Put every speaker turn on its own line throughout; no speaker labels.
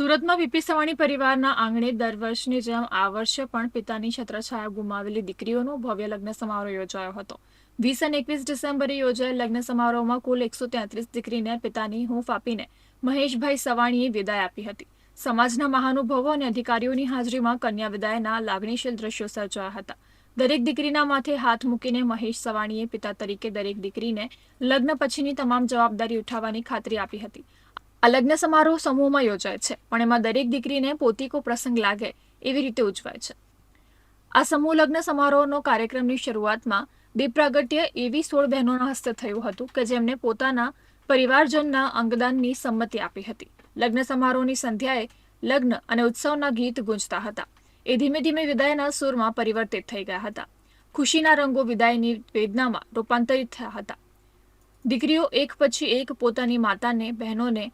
સુરતમાં વીપી સવાણી પરિવારના આંગણે દર વર્ષની જેમ આ વર્ષે પણ પિતાની છત્રછાયા ગુમાવેલી દીકરીઓનો ભવ્ય લગ્ન સમારોહ યોજાયો હતો. વીસ અને એકવીસ ડિસેમ્બરે યોજાયેલ લગ્ન સમારોહમાં કુલ એકસો તેત્રીસ દીકરીને પિતાની હૂંફ આપીને મહેશભાઈ સવાણીએ વિદાય આપી હતી. સમાજના મહાનુભાવો અને અધિકારીઓની હાજરીમાં કન્યા વિદાયના લાગણીશીલ દ્રશ્યો સર્જાયા હતા. દરેક દીકરીના માથે હાથ મૂકીને મહેશ સવાણીએ પિતા તરીકે દરેક દીકરીને લગ્ન પછીની તમામ જવાબદારી ઉઠાવવાની ખાતરી આપી હતી. આ લગ્ન સમારોહ સમૂહમાં યોજાય છે, પણ એમાં દરેક દીકરીને પોતીકો પ્રસંગ લાગે એવી રીતે ઉજવાય છે. આ સમૂહ લગ્ન સમારોહનો કાર્યક્રમની શરૂઆતમાં પ્રાગટ્ય એવી સોળ બહેનોના હસ્તે થયું હતું કે જેમને પોતાના પરિવારજનના અંગદાનની સંમતિ આપી હતી. લગ્ન સમારોહની સંધ્યાએ લગ્ન અને ઉત્સવના ગીત ગુંજતા હતા. એ ધીમે ધીમે વિદાયના સૂરમાં પરિવર્તિત થઈ ગયા હતા. ખુશીના રંગો વિદાયની વેદનામાં રૂપાંતરિત થયા હતા. દીકરીઓ એક પછી એક પોતાની માતાને, બહેનોને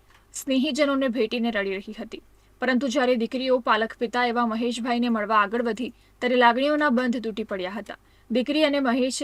સ્નેહીજનોને ભેટીને રડી રહી હતી. પરંતુ જ્યારે દીકરીઓ પાલક પિતા એવા મહેશભાઈને મળવા આગળ વધી, ત્યારે લાગણીઓના બંધ તૂટી પડ્યા હતા. દીકરી અને મહેશ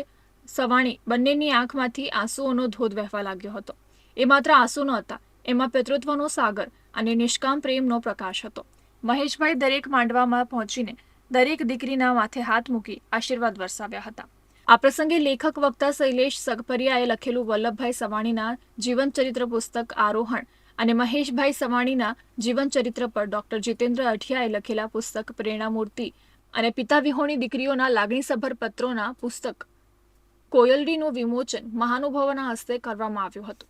સવાણી બંનેની આંખમાંથી આંસુઓનો ધોધ વહેવા લાગ્યો હતો. એ માત્ર આંસુ ન હતા, એમાં પિતૃત્વનો સાગર અને નિષ્કામ પ્રેમનો પ્રકાશ હતો. મહેશભાઈ દરેક માંડવામાં પહોંચીને દરેક દીકરીના માથે હાથ મૂકી આશીર્વાદ વરસાવ્યા હતા. આ પ્રસંગે લેખક વક્તા શૈલેષ સગપરિયાએ લખેલું વલ્લભભાઈ સવાણીના જીવન ચરિત્ર પુસ્તક આરોહણ અને મહેશભાઈ સવાણીના જીવન ચરિત્ર પર ડોક્ટર જીતેન્દ્ર અઠિયાએ લખેલા પુસ્તક પ્રેરણામૂર્તિ અને પિતા વિહોણી દીકરીઓના લાગણીસભર પત્રોના પુસ્તક કોયલડીનું વિમોચન મહાનુભાવોના હસ્તે કરવામાં આવ્યું હતું.